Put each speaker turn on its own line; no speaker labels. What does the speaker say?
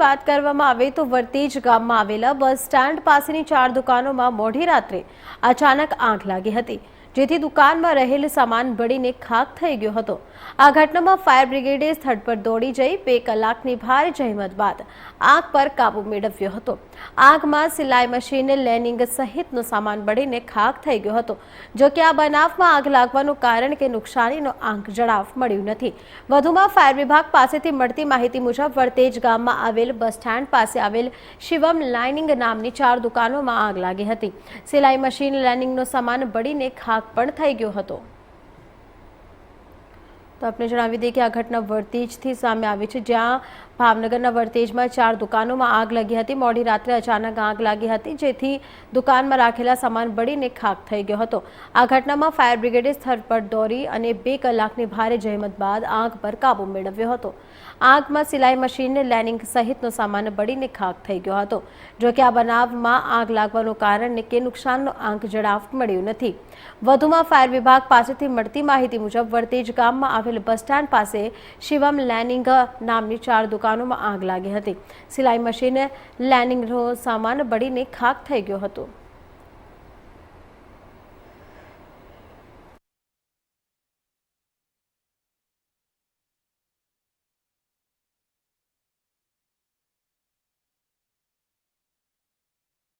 વાત કરવામાં આવે તો વર્તેજ ગામમાં આવેલા બસ સ્ટેન્ડ પાસેની ચાર દુકાનોમાં મોડી રાત્રે અચાનક આગ લાગી હતી. જેથી દુકાનમાં રહેલ સામાન બળીને ખાક થઈ ગયો હતો. આ ઘટનામાં ફાયર બ્રિગેડે સ્થળ પર દોડી જઈ બે કલાકની ભારે જહેમત બાદ આગ પર કાબુ મેળવ્યો હતો. આગમાં સિલાઈ મશીન, લેનિંગ સહિતનો સામાન બળીને ખાક થઈ ગયો હતો. જો કે આ બનાવમાં આગ લાગવાનું કારણ કે નુકસાનીનો આંક જણાવ મળ્યું નથી. વધુમાં ફાયર વિભાગ પાસેથી મળતી માહિતી મુજબ વર્તેજ ગામમાં આવેલ બસ સ્ટેન્ડ પાસે આવેલ શિવમ લાઇનિંગ નામની ચાર દુકાનોમાં આગ લાગી હતી. સિલાઈ મશીન લાઇનિંગનો સામાન બળીને ખાક પણ થઈ ગયો હતો. તો આપણે જણાવી દઈએ કે આ ઘટના વર્તેજથી સામે આવી છે. જ્યાં ભાવનગરના વર્તેજમાં ચાર દુકાનોમાં આગ લાગી હતી. મોડી રાત્રે અચાનક આગ લાગી હતી, જેથી દુકાનમાં રાખેલા સામાન બળીને ખાક થઈ ગયો હતો. આ ઘટનામાં ફાયર બ્રિગેડે સ્થળ પર દોરી અને બે કલાકની ભારે જહેમત બાદ આગ પર કાબુ મેળવ્યો હતો. આગમાં સિલાઈ મશીન લેનિંગ સહિતનો સામાન બળીને ખાક થઈ ગયો હતો. જોકે આ બનાવમાં આગ લાગવાનું કારણ કે નુકસાનનો આંક જણાવ મળ્યું નથી. વધુમાં ફાયર વિભાગ પાસેથી મળતી માહિતી મુજબ વર્તેજ ગામમાં આવેલ બસ સ્ટેન્ડ પાસે શિવમ લેનિંગ નામની ચાર દુકાનોમાં આગ લાગી હતી. સિલાઈ મશીન લેનિંગનો સામાન બળીને ખાક થઈ ગયો હતો.